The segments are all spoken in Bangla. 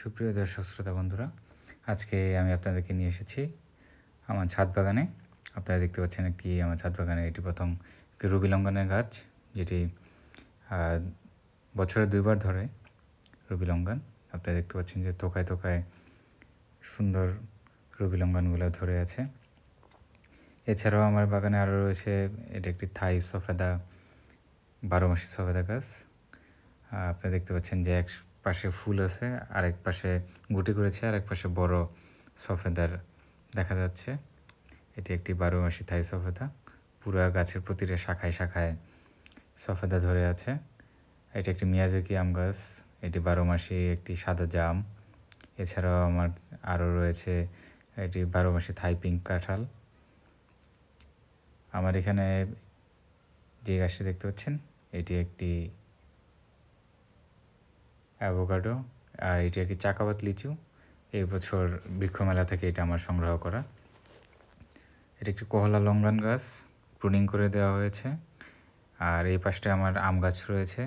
সুপ্রিয় দর্শক, শ্রোতা বন্ধুরা, আজকে আমি আপনাদেরকে নিয়ে এসেছি আমার ছাদ বাগানে। আপনারা দেখতে পাচ্ছেন একটি আমার ছাদ বাগানে এটি প্রথম একটি রুবি লঙ্ঘনের গাছ, যেটি বছরে দুইবার ধরে রুবি লঙ্ঘন। আপনারা দেখতে পাচ্ছেন যে তোকায় তোকায় সুন্দর রুবি লঙ্ঘনগুলো ধরে আছে। এছাড়াও আমার বাগানে আরও রয়েছে, এটা একটি থাই সফেদা, বারো মাসি সফেদা গাছ। আপনারা দেখতে পাচ্ছেন যে এক পাশে ফুল আছে, আরেক পাশে গুটি করেছে আর এক পাশে বড় সফেদার দেখা যাচ্ছে। এটি একটি বারো মাসি থাই সফেদা। পুরা গাছের প্রতিটা শাখায় শাখায় সফেদা ধরে আছে। এটি একটি মিয়াজাকি আম গাছ। এটি বারো মাসি একটি সাদা জাম। এছাড়াও আমার আরও রয়েছে এটি বারো মাসি থাই পিঙ্ক কাঁঠাল। আমার এখানে যে গাছটি দেখতে পাচ্ছেন, এটি একটি অ্যাভোকাডো আর এটি একটি চাকাবাত লিচু। এই বছর বৃক্ষ মেলা থেকে এটা আমার সংগ্রহ করা। এটা একটি কোহলা লঙ্গান গাছ প্রুনিং করে দেওয়া হয়েছে। আর এই পাশটা আমার আম গাছ রয়েছে।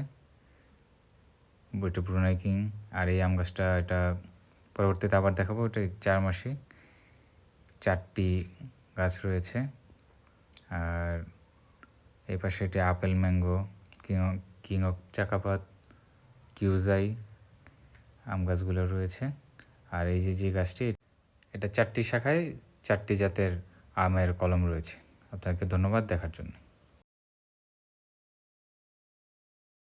এটা ব্রুনাই কিং আর এই আম গাছটা এটা পরবর্তীতে আবার দেখাবো, এটা চার মাসে চারটি গাছ রয়েছে। আর এই পাশে এটি apple, mango king king of চাকাপাত কিউজাই আম গাছগুলো রয়েছে। আর এই যে যে গাছটি, এটা চারটি শাখায় চারটি জাতের আমের কলম রয়েছে। আপনাকে ধন্যবাদ দেখার জন্য।